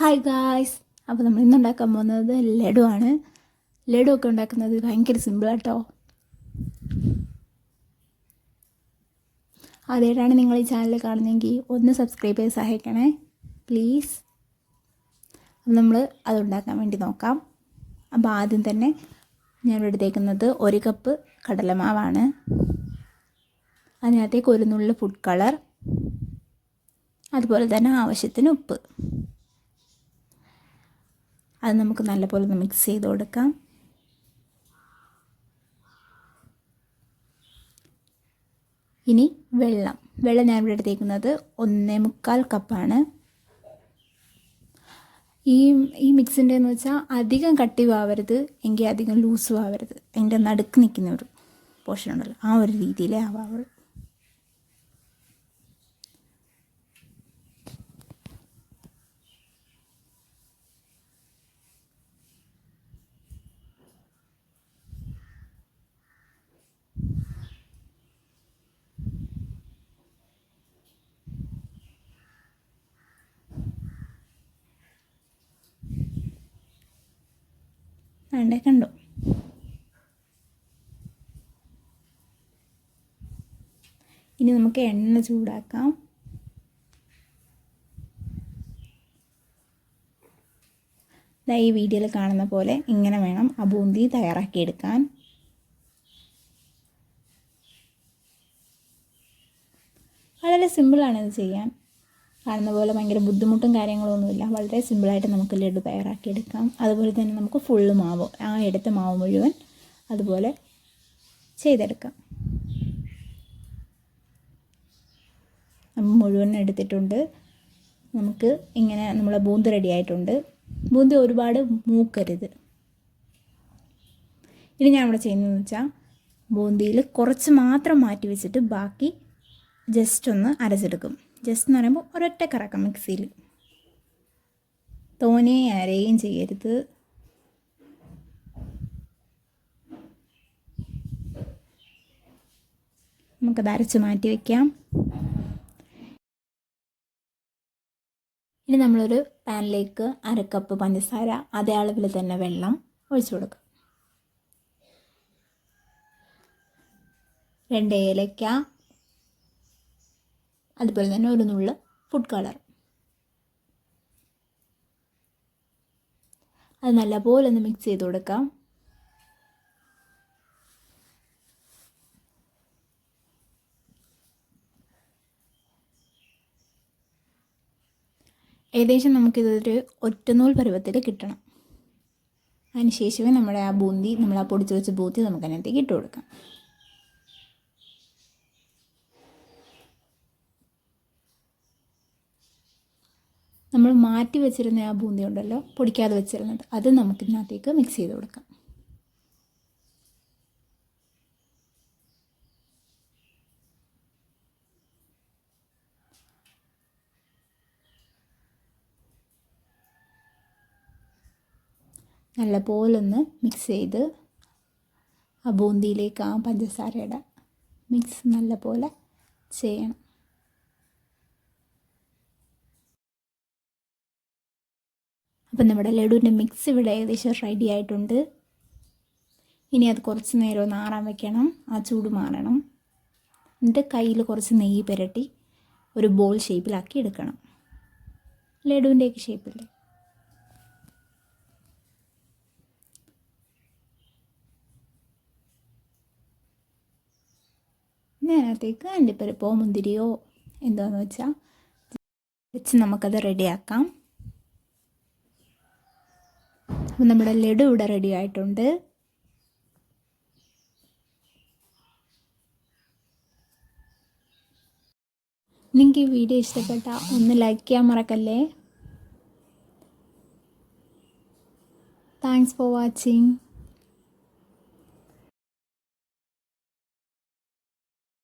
Hi guys അപ്പോൾ നമ്മൾ ഇന്ന് ഉണ്ടാക്കാൻ പോകുന്നത് ലഡു ആണ്. ലഡു ഒക്കെ ഉണ്ടാക്കുന്നത് ഭയങ്കര സിമ്പിളാട്ടോ ആദ്യമായിട്ടാണ് നിങ്ങൾ ഈ ചാനൽ കാണുന്നതെങ്കിൽ ഒന്ന് സബ്സ്ക്രൈബ് ചെയ്ത് സഹായിക്കണേ. പ്ലീസ് അപ്പം നമ്മൾ അതുണ്ടാക്കാൻ വേണ്ടി നോക്കാം. അപ്പോൾ ആദ്യം തന്നെ ഞാൻ എടുത്തേക്കുന്നത് ഒരു കപ്പ് കടലമാവാണ്. അതിനകത്തേക്ക് ഒരു നുള്ളു ഫുഡ് കളർ അതുപോലെ തന്നെ ആവശ്യത്തിന് ഉപ്പ്. അത് നമുക്ക് നല്ലപോലെ ഒന്ന് മിക്സ് ചെയ്ത് കൊടുക്കാം. ഇനി വെള്ളം. വെള്ളം ഞാൻ ഇവിടെ എടുത്തേക്കുന്നത് ഒന്നേ മുക്കാൽ കപ്പാണ്. ഈ ഈ മിക്സിന്റെ എന്ന് വെച്ചാൽ അധികം കട്ടിവാവരുത് ആവരുത് എങ്കിൽ അധികം ലൂസും ആവരുത് അതിന്റെ നടുക്ക് നിൽക്കുന്ന ഒരു പോർഷൻ ഉണ്ടല്ലോ ആ ഒരു രീതിയിലേ ആവാവുള്ളൂ വേണ്ടേ കണ്ടു. ഇനി നമുക്ക് എണ്ണ ചൂടാക്കാം. ഈ വീഡിയോയിൽ കാണുന്ന പോലെ ഇങ്ങനെ വേണം ആ ബൂന്തി തയ്യാറാക്കിയെടുക്കാൻ. വളരെ സിമ്പിളാണ് ഇത് ചെയ്യാൻ. കാണുന്ന പോലെ ഭയങ്കര ബുദ്ധിമുട്ടും കാര്യങ്ങളൊന്നുമില്ല. വളരെ സിമ്പിളായിട്ട് നമുക്ക് ലഡു തയ്യാറാക്കിയെടുക്കാം. അതുപോലെ തന്നെ നമുക്ക് ഫുള്ള് മാവ് ആ എടുത്ത മാവ് മുഴുവൻ അതുപോലെ ചെയ്തെടുക്കാം. മുഴുവൻ എടുത്തിട്ടുണ്ട്. നമുക്ക് ഇങ്ങനെ നമ്മളെ ബൂന്ത് റെഡി ആയിട്ടുണ്ട്. ബൂന്തി ഒരുപാട് മൂക്കരുത്. ഇനി ഞാൻ ഇവിടെ ചെയ്യുന്നതെന്ന് വെച്ചാൽ ബൂന്തിയിൽ കുറച്ച് മാത്രം മാറ്റി വെച്ചിട്ട് ബാക്കി ജസ്റ്റ് ഒന്ന് അരച്ചെടുക്കും. ജസ്റ്റ് എന്ന് പറയുമ്പോൾ ഒരൊറ്റ കറക്കം മിക്സിയിൽ. തോനെ അരയും ചെയ്യരുത്. നമുക്കത് അരച്ച് മാറ്റി വയ്ക്കാം ഇനി നമ്മളൊരു പാനിലേക്ക് അര കപ്പ് പഞ്ചസാര അതേ അളവിൽ തന്നെ വെള്ളം ഒഴിച്ചു കൊടുക്കാം. രണ്ട് ഏലക്ക അതുപോലെ തന്നെ ഒരു നുള്ള് ഫുഡ് കളർ അത് നല്ലപോലെ ഒന്ന് മിക്സ് ചെയ്ത് കൊടുക്കാം. ഏകദേശം നമുക്കിതൊരു ഒറ്റനൂൽ പരുവത്തിൽ കിട്ടണം. അതിന് ശേഷമേ നമ്മുടെ ആ ബൂന്തി നമ്മൾ ആ പൊടിച്ച് വെച്ച ബൂന്തി നമുക്കതിനകത്തേക്ക് ഇട്ട് കൊടുക്കാം. നമ്മൾ മാറ്റി വെച്ചിരുന്ന ആ ബൂന്തി ഉണ്ടല്ലോ പൊടിക്കാതെ വെച്ചിരുന്നത്. അത് നമുക്കിതിനകത്തേക്ക് മിക്സ് ചെയ്ത് കൊടുക്കാം. നല്ലപോലൊന്ന് മിക്സ് ചെയ്ത് ആ ബൂന്തിയിലേക്ക് ആ പഞ്ചസാരയുടെ മിക്സ് നല്ലപോലെ ചെയ്യണം. അപ്പം നമ്മുടെ ലഡുവിന്റെ മിക്സ് ഇവിടെ ഏകദേശം റെഡി ആയിട്ടുണ്ട്. ഇനി അത് കുറച്ച് നേരം ഒന്ന് ആറാൻ വെക്കണം. ആ ചൂട് മാറണം. എന്നിട്ട് കയ്യിൽ കുറച്ച് നെയ്യ് പുരട്ടി ഒരു ബോൾ ഷേപ്പിലാക്കി എടുക്കണം. ലഡുവിന്റെയൊക്കെ ഷേപ്പില്ലേ അതിനകത്തേക്ക് അണ്ടിപ്പരിപ്പോ മുന്തിരിയോ എന്താണെന്ന് വെച്ചാൽ വെച്ച് നമുക്കത് റെഡിയാക്കാം അപ്പം നമ്മുടെ ലഡു ഇവിടെ റെഡി ആയിട്ടുണ്ട്. നിങ്ങൾക്ക് ഈ വീഡിയോ ഇഷ്ടപ്പെട്ട ഒന്ന് ലൈക്ക് ചെയ്യാൻ മറക്കല്ലേ? Thanks for watching